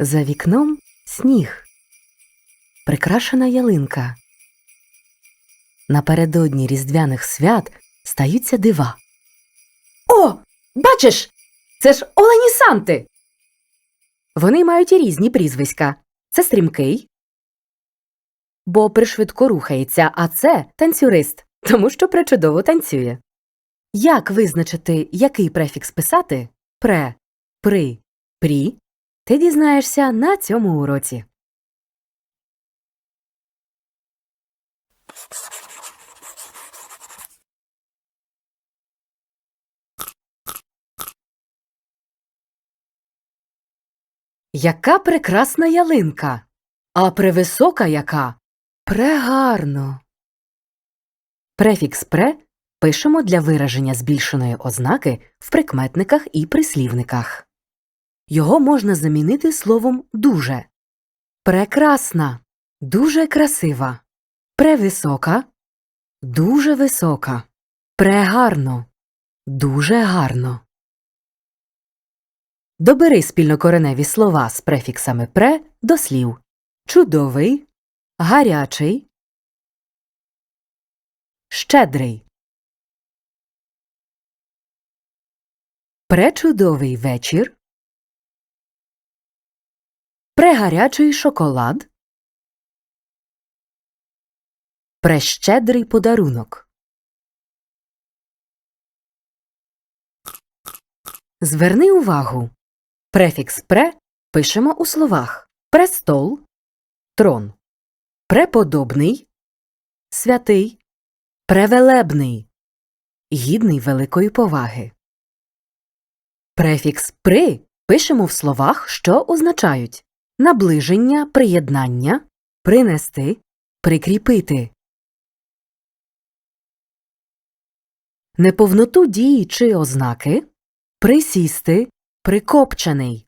За вікном сніг. Прикрашена ялинка. Напередодні різдвяних свят стаються дива. О, бачиш, це ж Олені Санти. Вони мають і різні прізвиська. Це стрімкий, бо пришвидко рухається, а це танцюрист, тому що причудово танцює. Як визначити, який префікс писати пре, при, прі, ти дізнаєшся на цьому уроці. Яка прекрасна ялинка, а превисока яка? Прегарно. Префікс пре пишемо для вираження збільшеної ознаки в прикметниках і прислівниках. Його можна замінити словом дуже. Прекрасна, дуже красива, превисока, дуже висока, прегарно, дуже гарно. Добери спільнокореневі слова з префіксами пре до слів чудовий, гарячий, щедрий. Пречудовий вечір. Прегарячий шоколад. Прещедрий подарунок. Зверни увагу. Префікс пре пишемо у словах престол, трон, преподобний, святий, превелебний, гідний великої поваги. Префікс при пишемо в словах, що означають наближення, приєднання, принести, прикріпити. Неповноту дії чи ознаки присісти, прикопчений.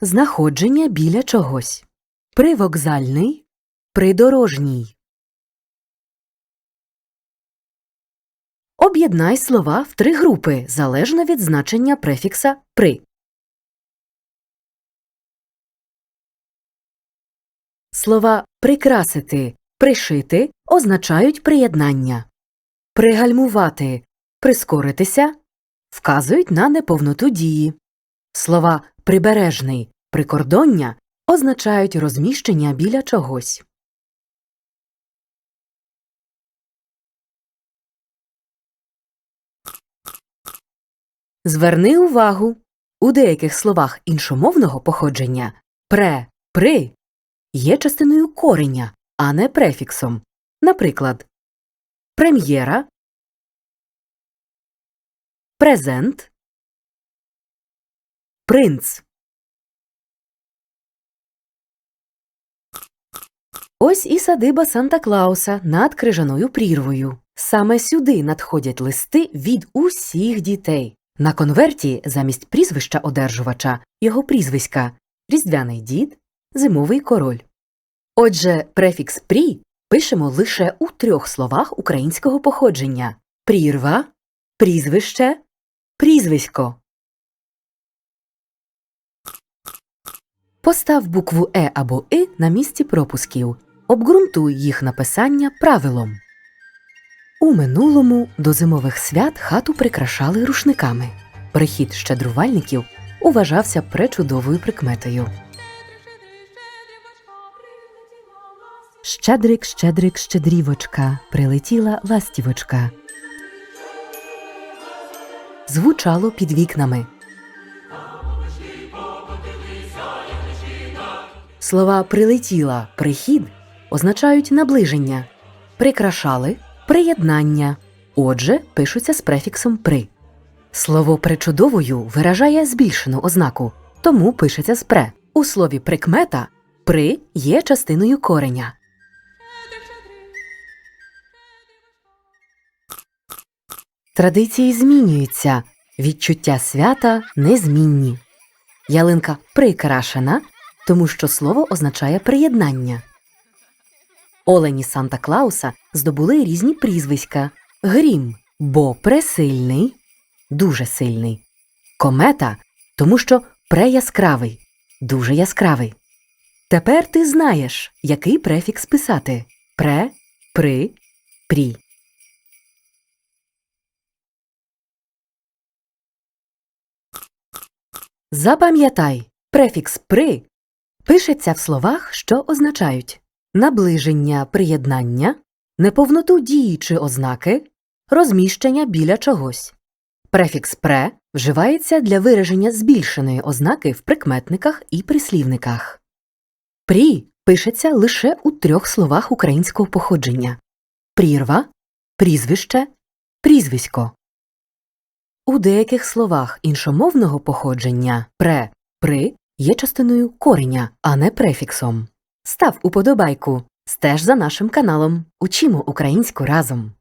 Знаходження біля чогось. Привокзальний, придорожній. Об'єднай слова в три групи залежно від значення префікса при. Слова прикрасити, пришити означають приєднання. Пригальмувати, прискоритися вказують на неповноту дії. Слова прибережний, прикордоння означають розміщення біля чогось. Зверни увагу. У деяких словах іншомовного походження пре, при є частиною кореня, а не префіксом. Наприклад, прем'єра, презент, принц. Ось і садиба Санта Клауса над крижаною прірвою. Саме сюди надходять листи від усіх дітей. На конверті замість прізвища одержувача його прізвиська Різдвяний дід, Зимовий король. Отже, префікс прі пишемо лише у трьох словах українського походження прірва, прізвище, прізвисько. Постав букву Е або И на місці пропусків. Обґрунтуй їх написання правилом. У минулому до зимових свят хату прикрашали рушниками. Прихід щедрувальників уважався пречудовою прикметою. Щедрик, щедрик, щедрівочка, прилетіла ластівочка. Звучало під вікнами. Слова прилетіла, прихід означають наближення, прикрашали приєднання. Отже, пишуться з префіксом при. Слово причудовою виражає збільшену ознаку, тому пишеться з пре. У слові прикмета при є частиною кореня. Традиції змінюються, відчуття свята незмінні. Ялинка прикрашена, тому що слово означає приєднання. Олені Санта Клауса здобули різні прізвиська Грім, бо пресильний, дуже сильний, комета, тому що преяскравий, дуже яскравий. Тепер ти знаєш, який префікс писати пре, при, прі. Запам'ятай, префікс при пишеться в словах, що означають наближення приєднання, неповноту дії чи ознаки, розміщення біля чогось. Префікс пре вживається для вираження збільшеної ознаки в прикметниках і прислівниках. Прі пишеться лише у трьох словах українського походження прірва, прізвище, прізвисько. У деяких словах іншомовного походження пре, при є частиною кореня, а не префіксом. Став уподобайку, стеж за нашим каналом. Учимо українську разом.